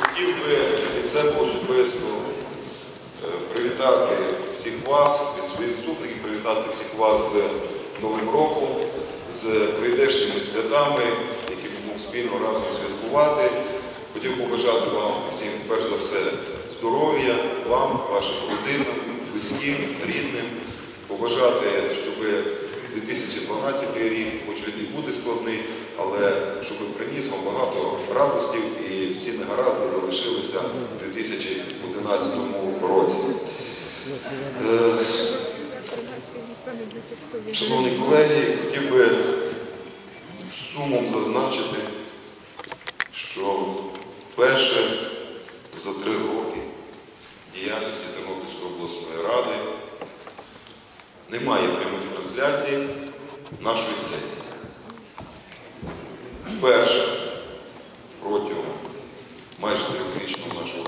Хотів би від себе особисто е, привітати всіх вас, від своїх заступників, привітати всіх вас з Новим роком, з прийдешніми святами, які будемо спільно разом святкувати. Хотів побажати вам всім, перш за все, здоров'я, вам, вашим родинам, близьким, рідним, побажати, щоб 2012 рік, хоч він і буде складний, але щоб приніс вам багато радостів і всі негаразди залишилися у 2011 році. Е, Шановні колеги, хотів би сумом зазначити, що перше за три роки діяльності Тернопільської обласної ради немає прямих трансляцій нашої сесії. Вперше протягом майже трьохрічного нашого